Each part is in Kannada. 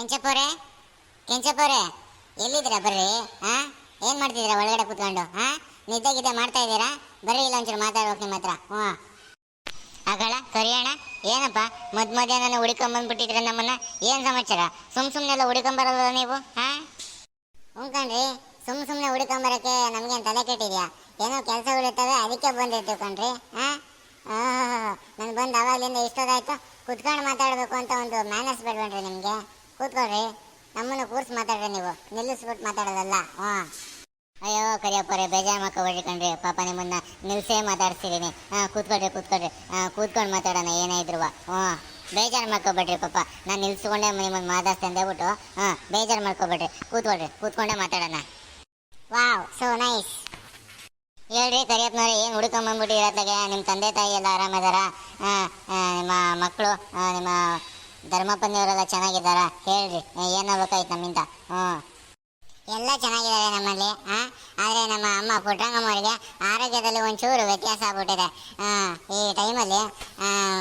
ಕೆಂಚಪ್ಪವ್ರೆ? ಕೆಂಚಪ್ಪವ್ರೆ, ಎಲ್ಲಿದ್ದೀರಾ? ಬರ್ರಿ ಹಾ ಏನು ಮಾಡ್ತಿದ್ದೀರಾ ಒಳಗಡೆ ಕೂತ್ಕೊಂಡು ಹಾ ನಿದ್ದೆ ಗಿದ್ದೆ ಮಾಡ್ತಾ ಇದ್ದೀರಾ? ಬರ್ರಿ ಇಲ್ಲ ಒಂಚೂರು ಮಾತಾಡ್ಬೇಕು ನಿಮ್ಮ ಹತ್ರ. ಹ್ಞೂ. ಆಗಳ ಕರಿಯೋಣ ಏನಪ್ಪ? ಮದ್ ಮಧ್ಯ ನಾನು ಹುಡ್ಕೊಂಡ್ ಬಂದ್ಬಿಟ್ಟಿದ್ರೆ ನಮ್ಮನ್ನ. ಏನು ಸಮಾಚಾರ? ಸುಮ್ ಸುಮ್ಮನೆಲ್ಲ ಹುಡ್ಕೊಂಬರಲ್ವ ನೀವು ಹಾ ಉಂಕಣ್ರಿ ಸುಮ್ ಸುಮ್ನೆ ಹುಡ್ಕೊಂಬರಕ್ಕೆ ನಮ್ಗೇನ್ ತಲೆ ಕೆಟ್ಟಿದ್ಯಾ? ಏನೋ ಕೆಲಸಗಳಿರ್ತವೆ ಅದಕ್ಕೆ ಬಂದಿರ್ತೀವಿ ಕಣ್ರಿ ಹಾ ನಾನು ಬಂದು ಅವಾಗಲಿಂದ ಇಷ್ಟೊತ್ತಾಯ್ತು. ಕುತ್ಕೊಂಡು ಮಾತಾಡಬೇಕು ಅಂತ ಒಂದು ಮ್ಯಾನರ್ಸ್ ಬೇಡ್ಬೇಡ್ರಿ ನಿಮಗೆ. ಕೂತ್ಕೊಳ್ರಿ ನಮ್ಮನ್ನು ಕೂರ್ಸಿ ಮಾತಾಡ್ರಿ ನೀವು. ನಿಲ್ಲಿಸ್ಬಿಟ್ಟು ಮಾತಾಡೋದಲ್ಲ. ಹಾ ಅಯ್ಯೋ, ಕರಿಯಪ್ಪರೆ, ಬೇಜಾರು ಮಾಡ್ಕೊಬೇಡ್ರಿ ಕಣ್ರಿ. ಪಾಪ ನಿಮ್ಮನ್ನ ನಿಲ್ಸೇ ಮಾತಾಡ್ಸಿದೀನಿ. ಹಾಂ, ಕೂತ್ಕೊಳ್ರಿ ಕೂತ್ಕೊಳ್ರಿ. ಕೂತ್ಕೊಂಡು ಮಾತಾಡೋಣ, ಏನೇ ಇದ್ರು. ಹ್ಞೂ. ಬೇಜಾರು ಮಾಡ್ಕೊಬೇಡ್ರಿ ಪಾಪ. ನಾನು ನಿಲ್ಸ್ಕೊಂಡೆ ನಿಮ್ಮನ್ನು ಮಾತಾಡ್ತೆ ಅಂದೇಬಿಟ್ಟು. ಹಾಂ, ಬೇಜಾರು ಮಾಡ್ಕೊಬೇಡ್ರಿ. ಕೂತ್ಕೊಳ್ರಿ, ಕೂತ್ಕೊಂಡೆ ಮಾತಾಡೋಣ. Wow, so nice. ಹೇಳ್ರಿ ಕರಿಯಪ್ಪನವ್ರೆ, ಏನು ಹುಡ್ಕೊಂಬಂದ್ಬಿಟ್ಟಿರತ್ಲಾಗೆ ನಿಮ್ಮ ತಂದೆ ತಾಯಿ ಎಲ್ಲ ಆರಾಮದಾರ ನಿಮ್ಮ ಮಕ್ಕಳು ನಿಮ್ಮ ಧರ್ಮಪತ್ನಿಯವರೆಲ್ಲ ಚೆನ್ನಾಗಿದ್ದಾರಾ? ಹೇಳ್ರಿ. ಏನಾಗಬೇಕಾಯ್ತು ನಮ್ಮಿಂದ. ಹ್ಞೂ. ಎಲ್ಲ ಚೆನ್ನಾಗಿದ್ದಾರೆ ನಮ್ಮಲ್ಲಿ ಹಾಂ ಆದರೆ ನಮ್ಮ ಅಮ್ಮ ಪುಟ್ಟರಂಗಮ್ಮವರಿಗೆ ಆರೋಗ್ಯದಲ್ಲಿ ಒಂಚೂರು ವ್ಯತ್ಯಾಸ ಆಗ್ಬಿಟ್ಟಿದೆ. ಈ ಟೈಮಲ್ಲಿ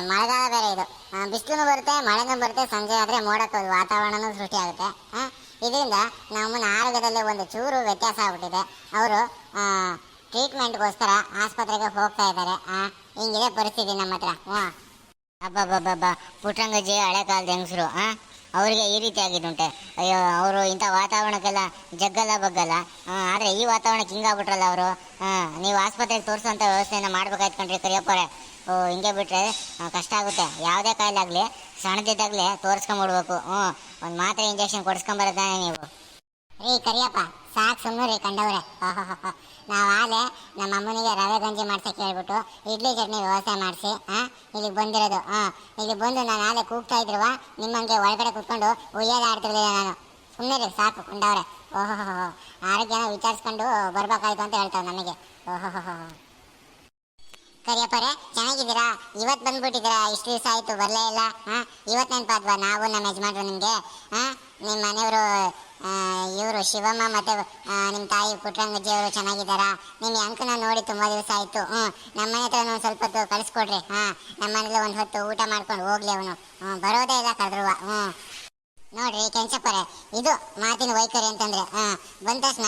ಮಳೆಗಾಲ ಬೇರೆ ಇದು. ಬಿಸಿಲು ಬರುತ್ತೆ, ಮಳೆನೂ ಬರುತ್ತೆ, ಸಂಜೆ ಆದರೆ ಮೋಡಕ್ಕೆ ವಾತಾವರಣನೂ ಸೃಷ್ಟಿಯಾಗುತ್ತೆ ಹಾಂ ಇದರಿಂದ ನಮ್ಮನ್ನ ಆರೋಗ್ಯದಲ್ಲಿ ಒಂದು ಚೂರು ವ್ಯತ್ಯಾಸ ಆಗ್ಬಿಟ್ಟಿದೆ. ಅವರು ಟ್ರೀಟ್ಮೆಂಟ್ಗೋಸ್ಕರ ಆಸ್ಪತ್ರೆಗೆ ಹೋಗ್ತಾ ಇದ್ದಾರೆ. ಹಿಂಗಿದೆ ಪರಿಸ್ಥಿತಿ ನಮ್ಮ ಹತ್ರ. ಹ್ಞೂ. ಅಬ್ಬಬ್ಬಬ್ಬ ಪುಟ್ಟಂಗಜ್ಜಿ ಹಳೆ ಕಾಲದ ಹೆಂಗಸರು, ಆ? ಅವರಿಗೆ ಈ ರೀತಿ ಆಗಿದ್ದುಂಟೆ. ಅಯ್ಯೋ, ಅವರು ಇಂಥ ವಾತಾವರಣಕ್ಕೆಲ್ಲ ಜಗ್ಗಲ್ಲ ಬಗ್ಗಲ್ಲ. ಆದರೆ ಈ ವಾತಾವರಣಕ್ಕೆ ಹಿಂಗಾಗ್ಬಿಟ್ರಲ್ಲ ಅವರು? ನೀವು ಆಸ್ಪತ್ರೆಗೆ ತೋರಿಸೋಂಥ ವ್ಯವಸ್ಥೆನ ಮಾಡ್ಬೇಕಾಯ್ತು ಕಣ್ರಿ ಕರಿಯಪ್ಪರೆ. ಓ, ಹಿಂಗೆ ಬಿಟ್ಟರೆ ಕಷ್ಟ ಆಗುತ್ತೆ. ಯಾವುದೇ ಕಾಯಿಲೆ ಆಗಲಿ, ಸಣ್ಣದಿದ್ದಾಗಲೇ ತೋರಿಸ್ಕೊಂಬಿಡ್ಬೇಕು. ಹ್ಞೂ ಒಂದು ಮಾತ್ರೆ ಇಂಜೆಕ್ಷನ್ ಕೊಡಿಸ್ಕೊಂಬರೋದಾನೆ ನೀವು? ರೀ ಕರಿಯಪ್ಪ, ಸಾಕು ಸುಮ್ಮನೆ ರೀ ಕಂಡವ್ರೆ. ನಾವು ಆಲೆ ನಮ್ಮ ಅಮ್ಮನಿಗೆ ರವೆ ಗಂಜಿ ಮಾಡ್ಸಕ್ಕೆ ಹೇಳ್ಬಿಟ್ಟು ಇಡ್ಲಿ ಚಟ್ನಿ ವ್ಯವಸ್ಥೆ ಮಾಡಿಸಿ ಹಾಂ ಇಲ್ಲಿಗೆ ಬಂದಿರೋದು ಹಾಂ ಇಲ್ಲಿ ಬಂದು ನಾನು ಆಲೆ ಕೂಗ್ತಾ ಇದ್ರುವ, ನಿಮ್ಮಂಗೆ ಒಳಗಡೆ ಕೂತ್ಕೊಂಡು ಉಯ್ಯಾಲೆ ಆಡ್ತಿರ್ಲಿಲ್ಲ ನಾನು. ಸುಮ್ಮನೆ ರೀ, ಸಾಕು ಕಂಡವ್ರೆ. ಓಹೋ ಆರೋಗ್ಯನ ವಿಚಾರಿಸ್ಕೊಂಡು ಬರಬೇಕಾಯ್ತು ಅಂತ ಹೇಳ್ತಾವೆ ನಮಗೆ. ಓಹೋ ಕರಿಯಪ್ಪರೆ, ಚೆನ್ನಾಗಿದ್ದೀರಾ? ಇವತ್ತು ಬಂದ್ಬಿಟ್ಟಿದ್ದೀರಾ? ಇಷ್ಟು ದಿವಸ ಆಯಿತು, ಬರಲೇ ಇಲ್ಲ. ಹಾಂ? ಇವತ್ತು ನೆನಪಾದ್ವಾ ನಾವು ನಮ್ಮ ಯಜಮಾನ್ರು ನಿಮಗೆ? ಹಾಂ? ನಿಮ್ಮ ಮನೆಯವರು ಇವರು ಶಿವಮ್ಮ ಮತ್ತು ನಿಮ್ಮ ತಾಯಿ ಪುಟ್ಟರಂಗಜ್ಜಿಯವರು ಚೆನ್ನಾಗಿದ್ದಾರಾ? ನಿಮ್ಮ ಅಂಕನ ನೋಡಿ ತುಂಬ ದಿವಸ ಆಯಿತು. ಹ್ಞೂ ನಮ್ಮ ಮನೆ ಹತ್ರ ಒಂದು ಸ್ವಲ್ಪ ಹೊತ್ತು ಕಳಿಸ್ಕೊಡ್ರಿ. ಹಾಂ? ನಮ್ಮ ಮನೇಲಿ ಒಂದು ಹೊತ್ತು ಊಟ ಮಾಡ್ಕೊಂಡು ಹೋಗ್ಲಿ ಅವನು. ಹ್ಞೂ ಬರೋದೇ ಇಲ್ಲ ಕರೆದ್ರುವ. ಹ್ಞೂ ನೋಡ್ರಿ ಕೆಂಚಪ್ಪರೆ, ಇದು ಮಾತಿನ ವೈಖರಿ ಅಂತಂದ್ರೆ ಬಂದ ತಕ್ಷಣ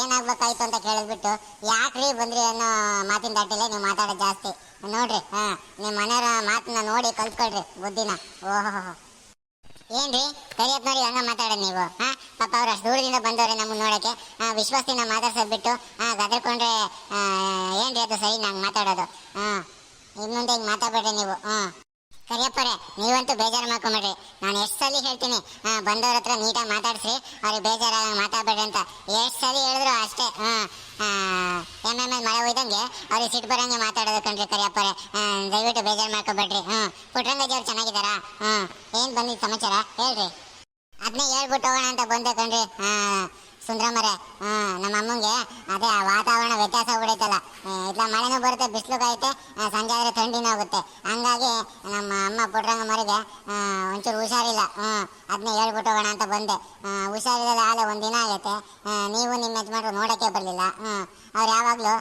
ಏನಾಗ್ಬೇಕಾಯ್ತು ಅಂತ ಕೇಳಿದ್ಬಿಟ್ಟು, ಯಾಕ್ರಿ ಬಂದ್ರಿ ಅನ್ನೋ ಮಾತಿನ ದಾಟಿಲ್ಲ ನೀವು ಮಾತಾಡೋದು ಜಾಸ್ತಿ. ನೋಡ್ರಿ ಹಾ ನಿಮ್ಮ ಮನೆಯವರ ಮಾತನ್ನ ನೋಡಿ ಕಲ್ತ್ಕೊಳ್ರಿ ಬುದ್ಧಿನ. ಓಹೋ ಏನ್ರಿ ಕರಿಯಪ್ಪನವ್ರಿ ಹಂಗ ಮಾತಾಡೋದು ನೀವು ಹಾ ಪಾಪ ಅವ್ರು ಅಷ್ಟು ದೂರದಿಂದ ಬಂದವ್ರೆ ನಮ್ಮನ್ನ ನೋಡಕ್ಕೆ. ವಿಶ್ವಾಸದಿಂದ ಮಾತಾಡ್ಸೋದು ಬಿಟ್ಟು ಹಾ ಗದರ್ಕೊಂಡ್ರೆ ಏನ್ರಿ ಅದು ಸರಿ ನಂಗೆ ಮಾತಾಡೋದು? ಹಾ ಇನ್ನು ಹಿಂಗೆ ಮಾತಾಡ್ಬೇಡ್ರಿ ನೀವು ಹಾ ಕರಿಯಪ್ಪರೆ, ನೀವಂತೂ ಬೇಜಾರು ಮಾಡ್ಕೊಂಬೇಡ್ರಿ. ನಾನು ಎಷ್ಟು ಸಲ ಹೇಳ್ತೀನಿ ಬಂದವ್ರ ಹತ್ರ ನೀಟಾಗಿ ಮಾತಾಡ್ಸಿ ಅವ್ರಿಗೆ ಬೇಜಾರ ಮಾತಾಡ್ಬೇಡ್ರಿ ಅಂತ. ಎಷ್ಟು ಸಲ ಹೇಳಿದ್ರು ಅಷ್ಟೇ ಹಾಂ ಎಂ ಎಂ ಮಳೆ ಹೋಯ್ದಂಗೆ ಅವ್ರಿಗೆ ಸಿಟ್ಟು ಬರೋಂಗೆ ಮಾತಾಡೋದು ಕಣ್ರಿ ಕರಿಯಪ್ಪರೆ. ದಯವಿಟ್ಟು ಬೇಜಾರು ಮಾಡ್ಕೊಬೇಡ್ರಿ ಹ್ಞೂ ಪುಟ್ರಂಗಜಿ ಅವ್ರು ಚೆನ್ನಾಗಿದ್ದಾರಾ? ಹ್ಞೂ ಏನು ಬಂದಿದ್ದು ಸಮಾಚಾರ? ಹೇಳ್ರಿ. ಅದನ್ನೇ ಹೇಳ್ಬಿಟ್ಟು ಹೋಗೋಣ ಅಂತ ಬಂದೆ ಕಣ್ರಿ. ಹಾಂ ಸುಂದ್ರಮ್ಮರೇ ಹಾಂ ನಮ್ಮ ಅಮ್ಮಂಗೆ ಅದೇ ಆ ವಾತಾವರಣ ವ್ಯತ್ಯಾಸ ಆಗ್ಬಿಡೈತಲ್ಲ. ಇಲ್ಲ ಮಳೆನೂ ಬರುತ್ತೆ, ಬಿಸಿಲು ಕಾಯುತ್ತೆ ಸಂಜೆ ಆದರೆ ಥಂಡಿನೂ ಆಗುತ್ತೆ. ಹಂಗಾಗಿ ನಮ್ಮ ಅಮ್ಮ ಪುಟ್ರಂಗಮ್ಮರಿಗೆ ಆ, ಒಂಚೂರು ಹುಷಾರಿಲ್ಲ ಹ್ಞೂ ಅದನ್ನೇ ಹೇಳ್ಬಿಟ್ಟು ಹೋಗೋಣ ಅಂತ ಬಂದೆ ಆ, ಹುಷಾರಿಲ್ಲ ಆಲೆ ಒಂದಿನ ಆಗೈತೆ ಆ, ನೀವು ನಿಮ್ಮ ಯಜಮಾನ್ರು ನೋಡೋಕ್ಕೆ ಬರಲಿಲ್ಲ ಹ್ಞೂ ಅವ್ರು ಯಾವಾಗಲೂ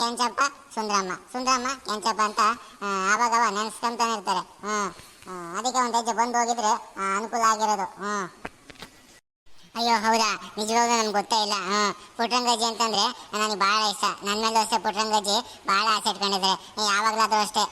ಕೆಂಚಪ್ಪ ಸುಂದ್ರಮ್ಮ ಸುಂದ್ರಮ್ಮ ಕೆಂಚಪ್ಪ ಅಂತ ಆ, ಆವಾಗವ ನೆನೆಸ್ಕೊಂತಾನೆ ಇರ್ತಾರೆ. ಹ್ಞೂ ಅದಕ್ಕೆ ಒಂದು ಹೆಜ್ಜೆ ಬಂದು ಹೋಗಿದ್ರೆ ಅನುಕೂಲ ಆಗಿರೋದು. ಹ್ಞೂ ಅಯ್ಯೋ ಹೌದಾ? ನಿಜವಾಗ್ಲೂ ನನ್ಗೆ ಗೊತ್ತೇ ಇಲ್ಲ. ಹಾಂ ಪುಟ್ರಂಗಜ್ಜಿ ಅಂತಂದ್ರೆ ನನಗೆ ಭಾಳ ಇಷ್ಟ. ನನ್ನ ಮೇಲೂ ಅಷ್ಟೇ ಪುಟ್ರಂಗಜ್ಜಿ ಭಾಳ ಆಸೆ ಇಟ್ಕೊಂಡಿದ್ದಾರೆ. ಯಾವಾಗಲಾದರೂ ಅಷ್ಟೇ.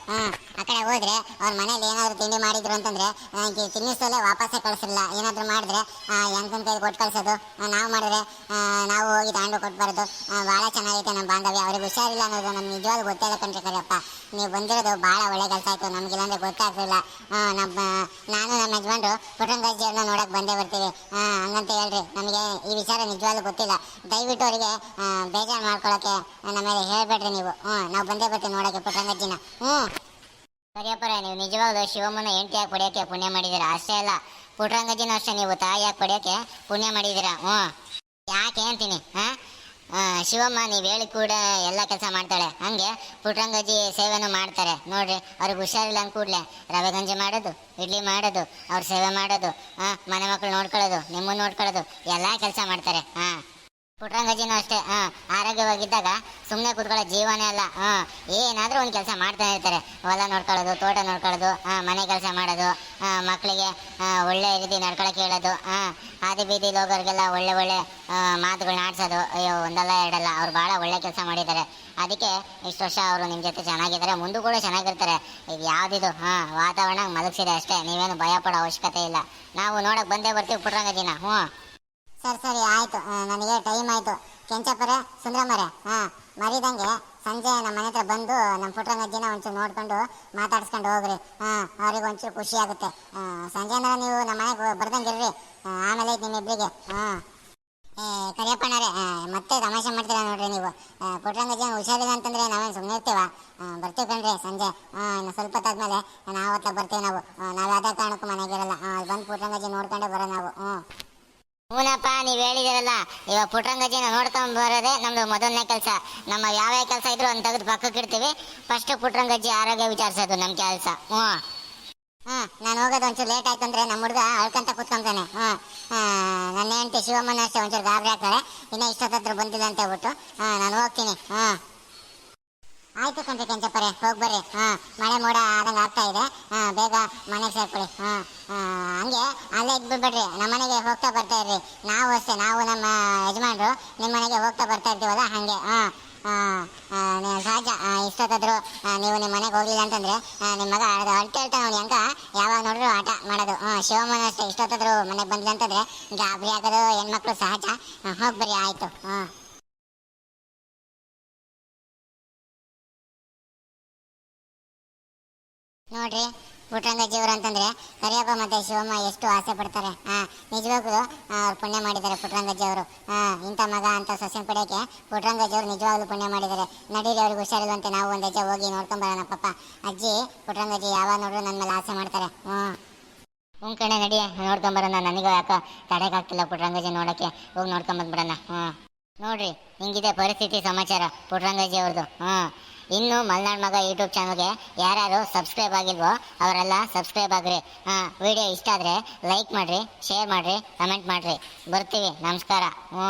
ನಿಜವಾಗ್ಲೂ ಗೊತ್ತಿಲ್ಲ ಕಣ್ರಿ ಕರಿಯಪ್ಪ ನೀವು ಬಂದಿರೋದು ಭಾಳ ಒಳ್ಳೆ ಕೆಲಸ ಆಯಿತು. ನಮ್ಗೆ ಇಲ್ಲಾಂದ್ರೆ ಗೊತ್ತಾಗ್ತಿಲ್ಲ ನಮ್ಮ, ನಾನು ನಮ್ಮ ಯಜಮಾನ್ರು ಪುಟ್ಟರಂಗಜ್ಜಿಯವ್ರನ್ನ ನೋಡಕ್ ಬಂದೇ ಬರ್ತೀವಿ. ಹಂಗಂತ ಹೇಳ್ರಿ. ನಮಗೆ ಈ ವಿಚಾರ ನಿಜವಾಗ್ಲೂ ಗೊತ್ತಿಲ್ಲ. ದಯವಿಟ್ಟು ಅವರಿಗೆ ಬೇಜಾರು ಮಾಡ್ಕೊಳಕ್ಕೆ ನಮ್ಮ ಮೇಲೆ ಹೇಳ್ಬೇಡ್ರಿ ನೀವು. ಹ್ಞೂ, ನಾವು ಬಂದೇ ಬರ್ತೀವಿ ನೋಡಕ್ಕೆ ಪುಟ್ಟರಂಗಜ್ಜಿನ ಹ್ಞೂ. ಸರಿಯಪ್ಪರ ನೀವು ನಿಜವಾಗ್ಲೂ ಶಿವಮ್ಮನ ಹೆಂಡತಿಯಾಗಿ ಪಡೆಯೋಕ್ಕೆ ಪುಣ್ಯ ಮಾಡಿದ್ದೀರಾ? ಅಷ್ಟೇ ಅಲ್ಲ ಪುಟ್ಟರಂಗಜ್ಜಿನೂ ಅಷ್ಟೇ ನೀವು ತಾಯಿಯಾಗಿ ಪಡೆಯೋಕ್ಕೆ ಪುಣ್ಯ ಮಾಡಿದ್ದೀರಾ? ಹ್ಞೂ. ಯಾಕೆ ಅಂತೀನಿ, ಹಾಂ? ಶಿವಮ್ಮ, ನೀವು ಹೇಳಿ ಕೂಡ ಎಲ್ಲ ಕೆಲಸ ಮಾಡ್ತಾಳೆ. ಹಂಗೆ ಪುಟ್ರಂಗಜಿ ಸೇವೆನೂ ಮಾಡ್ತಾರೆ. ನೋಡ್ರಿ, ಅವ್ರಿಗೆ ಹುಷಾರಿಲ್ಲ ಅಂದ ಕೂಡಲೇ. ರವೆ ಗಂಜಿ ಮಾಡೋದು, ಇಡ್ಲಿ ಮಾಡೋದು, ಅವ್ರ ಸೇವೆ ಮಾಡೋದು ಹಾಂ ಮನೆ ಮಕ್ಕಳು ನೋಡ್ಕೊಳ್ಳೋದು, ನಿಮ್ಮನ್ನು ನೋಡ್ಕೊಳ್ಳೋದು, ಎಲ್ಲ ಕೆಲಸ ಮಾಡ್ತಾರೆ. ಹಾಂ ಪುಟ್ರಂಗಜಿನೂ ಅಷ್ಟೇ. ಹಾ ಆರೋಗ್ಯವಾಗಿದ್ದಾಗ ಸುಮ್ಮನೆ ಕುತ್ಕೊಳ್ಳೋ ಜೀವನೇ ಅಲ್ಲ. ಹಾಂ ಏನಾದ್ರೂ ಒಂದು ಕೆಲಸ ಮಾಡ್ತಾನೆ ಇರ್ತಾರೆ. ಹೊಲ ನೋಡ್ಕೊಳ್ಳೋದು, ತೋಟ ನೋಡ್ಕೊಳ್ಳೋದು ಹಾ ಮನೆ ಕೆಲಸ ಮಾಡೋದು ಮಕ್ಕಳಿಗೆ ಒಳ್ಳೆ ರೀತಿ ನಡ್ಕೊಳಕ್ಕೆ ಹೇಳೋದು ಹಾದಿ ಬೀದಿ ಹೋಗೋರಿಗೆಲ್ಲ ಒಳ್ಳೆ ಒಳ್ಳೆ ಮಾತುಗಳನ್ನ ಆಡ್ಸೋದು, ಅಯ್ಯೋ, ಒಂದಲ್ಲ ಎರಡಲ್ಲ, ಅವ್ರು ಭಾಳ ಒಳ್ಳೆ ಕೆಲಸ ಮಾಡಿದ್ದಾರೆ. ಅದಕ್ಕೆ ಇಷ್ಟು ವರ್ಷ ಅವರು ನಿಮ್ಮ ಜೊತೆ ಚೆನ್ನಾಗಿದ್ದಾರೆ, ಮುಂದೂ ಕೂಡ ಚೆನ್ನಾಗಿರ್ತಾರೆ. ಇದು ಯಾವುದಿದು ಹಾಂ ವಾತಾವರಣ ಮಲಗಿಸಿದೆ ಅಷ್ಟೇ, ನೀವೇನು ಭಯ ಪಡೋ ಅವಶ್ಯಕತೆ ಇಲ್ಲ. ನಾವು ನೋಡಕ್ಕೆ ಬಂದೇ ಬರ್ತೀವಿ ಪುಟ್ರಂಗಜಿನ ಹ್ಞೂ. ಸರಿ ಸರಿ, ಆಯಿತು ನನಗೆ ಟೈಮ್ ಆಯ್ತು. ಕೆಂಚಪ್ಪರೆ, ಸುಂದ್ರಮ್ಮರೆ ಹಾಂ ಮರಿದಂಗೆ ಸಂಜೆ ನಮ್ಮ ಮನೆ ಹತ್ರ ಬಂದು ನಮ್ಮ ಪುಟ್ರಂಗಜ್ಜಿನ ಒಂಚೂರು ನೋಡ್ಕೊಂಡು ಮಾತಾಡ್ಸ್ಕೊಂಡು ಹೋಗ್ರಿ. ಹಾಂ, ಅವ್ರಿಗೆ ಒಂಚೂರು ಖುಷಿ ಆಗುತ್ತೆ. ಸಂಜೆ ಸಂಜೆನ ನೀವು ನಮ್ಮ ಮನೆಗೆ ಬರ್ದಂಗಿರ್ರಿ. ಆಮೇಲೆ ಐತೆ ನಿಮ್ಮಿಬ್ರಿಗೆ. ಹಾಂ. ಏ, ಕರಿಯಪ್ಪನವ್ರೆ ಮತ್ತೆ ತಮಾಷೆ ಮಾಡ್ತೀರಾ ನೋಡ್ರಿ ನೀವು. ಪುಟ್ರಂಗಜ್ಜಿ ಹುಷಾರಿಲ್ಲ ಅಂತಂದ್ರೆ ನಾವೇನು ಸುಮ್ಮನೆ ಇರ್ತೀವ? ಬರ್ತೀವಿ ಕಣ್ರಿ ಸಂಜೆ. ಇನ್ನು ಸ್ವಲ್ಪ ಹೊತ್ತಾದ್ಮೇಲೆ ನಾವು ಹತ್ರ ಬರ್ತೀವಿ ನಾವು. ನಾವು ಯಾವುದೇ ಕಾರಣಕ್ಕೂ ಮನೆಗಿರಲ್ಲ ಅಲ್ಲಿ ಬಂದು ಪುಟ್ರಂಗಜ್ಜಿ ನೋಡ್ಕೊಂಡೇ ಬರೋ ನಾವು. ಹ್ಞೂ ಹೂನಪ್ಪ, ನೀವ್ ಹೇಳಿದಿರಲ್ಲ ಇವಾಗ ಪುಟ್ರಂಗಜ್ಜಿನ ನೋಡ್ಕೊಂಡ್ ಬರೋದೇ ನಮ್ದು ಮೊದಲನೇ ಕೆಲಸ. ನಮ್ಮ ಯಾವ ಕೆಲಸ ಇದ್ರು ಅಂತ ತೆಗೆದು ಪಕ್ಕಕ್ಕೆ ಇಡ್ತೀವಿ. ಫಸ್ಟ್ ಪುಟ್ರಂಗಜ್ಜಿ ಆರೋಗ್ಯ ವಿಚಾರಿಸೋದು ನಮ್ಮ ಕೆಲಸ. ಹ್ಞೂ. ಹಾ ನಾನು ಹೋಗೋದು ಒಂಚೂರು ಲೇಟ್ ಆಯ್ತು ಅಂದ್ರೆ ನಮ್ಮ ಹುಡುಗ ಅಳ್ಕಂತ ಕುತ್ಕೊಂತಾನೆ. ಹ್ಞೂ. ನನ್ನ ಹೆಂಡತಿ ಶಿವಮ್ಮನ ಅಷ್ಟೇ ಒಂಚೂರು ಗಾಬರಿ ಆಗ್ತಾರೆ. ಇನ್ನೂ ಇಷ್ಟೊತ್ತತ್ರ ಬಂದಿಲ್ಲ ಅಂತ ಹೇಳ್ಬಿಟ್ಟು. ಹಾ, ನಾನು ಹೋಗ್ತೀನಿ. ಹಾ ಆಯ್ತು ಕಣ್ರಿ ಕೆಂಚಪ್ಪರೆ ಹೋಗಿ ಬರ್ರಿ. ಹಾ, ಮಳೆ ಮೋಡ ಆದಂಗೆ ಆಗ್ತಾ ಇದೆ. ಹಾ, ಬೇಗ ಮನೆಗೆ ಸೇರ್ಕೊಳ್ಳಿ. ಹಾ ಹಂಗೆ ಅಲ್ಲೇ ಇದ್ದು ಬಿಡ್ಬೇಡ್ರಿ ನಮ್ಮ ಮನೆಗೆ ಹೋಗ್ತಾ ಬರ್ತಾ ಇರ್ರಿ. ನಾವು ಅಷ್ಟೇ, ನಾವು ನಮ್ಮ ಯಜಮಾನರು ನಿಮ್ಮ ಮನೆಗೆ ಹೋಗ್ತಾ ಬರ್ತಾ ಇರ್ತೀವಲ್ಲ, ಹಾಗೆ. ಹಾ ಸಹಜ. ಇಷ್ಟೊತ್ತಾದ್ರು ನೀವು ನಿಮ್ಮ ಮನೆಗೆ ಹೋಗ್ಲಿಲ್ಲ ಅಂತಂದ್ರೆ ನಿಮ್ಮ ಮಗ ಅಳ್ದ ಅಳ್ತಾ ಹೇಳ್ತಾನೆ ಅವ್ನು ಹೆಂಗ ಯಾವಾಗ ನೋಡಿದ್ರು ಆಟ ಮಾಡೋದು. ಹ್ಞೂ ಶಿವಮ್ಮನ ಅಷ್ಟೇ, ಇಷ್ಟೊತ್ತಾದ್ರು ಮನೆಗೆ ಬಂದಿಲ್ಲ ಅಂತಂದ್ರೆ, ಗಾಬರಿ ಆಗೋದು, ಹೆಣ್ಮಕ್ಳು ಸಹಜ. ಹೋಗ್ಬರಿ ಆಯಿತು ಆಯ್ತು. ಹಾಂ. ನೋಡ್ರಿ ಪುಟ್ರಂಗಜ್ಜಿಯವರು ಅಂತಂದ್ರೆ ಕರಿಯಪ್ಪ ಮತ್ತೆ ಶಿವಮ್ಮ ಎಷ್ಟು ಆಸೆ ಪಡ್ತಾರೆ. ನಿಜವಾಗ್ಲೂ ಅವ್ರು ಪುಣ್ಯ ಮಾಡಿದ್ದಾರೆ ಪುಟ್ರಂಗಜ್ಜಿ ಅವರು ಇಂಥ ಮಗ ಅಂತ ಸೊಸೆನ್ ಪಡೆಯಕ್ಕೆ ಪುಟ್ರಂಗಜ್ಜಿ ಅವರು ನಿಜವಾಗ್ಲೂ ಪುಣ್ಯ ಮಾಡಿದ್ದಾರೆ. ನಡೀರಿ, ಅವ್ರಿಗೆ ಹುಷಾರಿಲ್ವಂತೆ ನಾವು ಒಂದು ಹೆಜ್ಜೆ ಹೋಗಿ ನೋಡ್ಕೊಂಬರೋಣ ಪಾಪ. ಅಜ್ಜಿ ಪುಟ್ರಂಗಜ್ಜಿ ಯಾವಾಗ ನೋಡ್ರು ನನ್ನ ಮೇಲೆ ಆಸೆ ಮಾಡ್ತಾರೆ? ಹ್ಞೂ. ಹ್ಞೂ ಕಣೆ, ನಡಿ ನೋಡ್ಕೊಂಬರೋಣ ನನಗೆ ನನಗೂ ಯಾಕೋ ತಡೆಗಾಗ್ತಿಲ್ಲ ಪುಟ್ರಂಗಜ್ಜಿ ನೋಡೋಕ್ಕೆ. ಹೋಗಿ ನೋಡ್ಕೊಂಬಂದ್ಬಿಡೋಣ ಹ್ಞೂ. ನೋಡ್ರಿ, ಹಿಂಗಿದೆ ಪರಿಸ್ಥಿತಿ ಸಮಾಚಾರ ಪುಟ್ರಂಗಜ್ಜಿ ಅವ್ರದ್ದು ಹ್ಞೂ. ಇನ್ನು ಮಲ್ನಾಡ್ ಮಗ ಯೂಟ್ಯೂಬ್ ಚಾನಲ್ಗೆ ಯಾರ್ಯಾರು ಸಬ್ಸ್ಕ್ರೈಬ್ ಆಗಿಲ್ವೋ ಅವರೆಲ್ಲ ಸಬ್ಸ್ಕ್ರೈಬ್ ಆಗ್ರಿ. ಹಾಂ ವಿಡಿಯೋ ಇಷ್ಟ ಆದರೆ ಲೈಕ್ ಮಾಡಿರಿ ಶೇರ್ ಮಾಡಿರಿ ಕಮೆಂಟ್ ಮಾಡಿರಿ. ಬರ್ತೀವಿ. ನಮಸ್ಕಾರ. ಹ್ಞೂ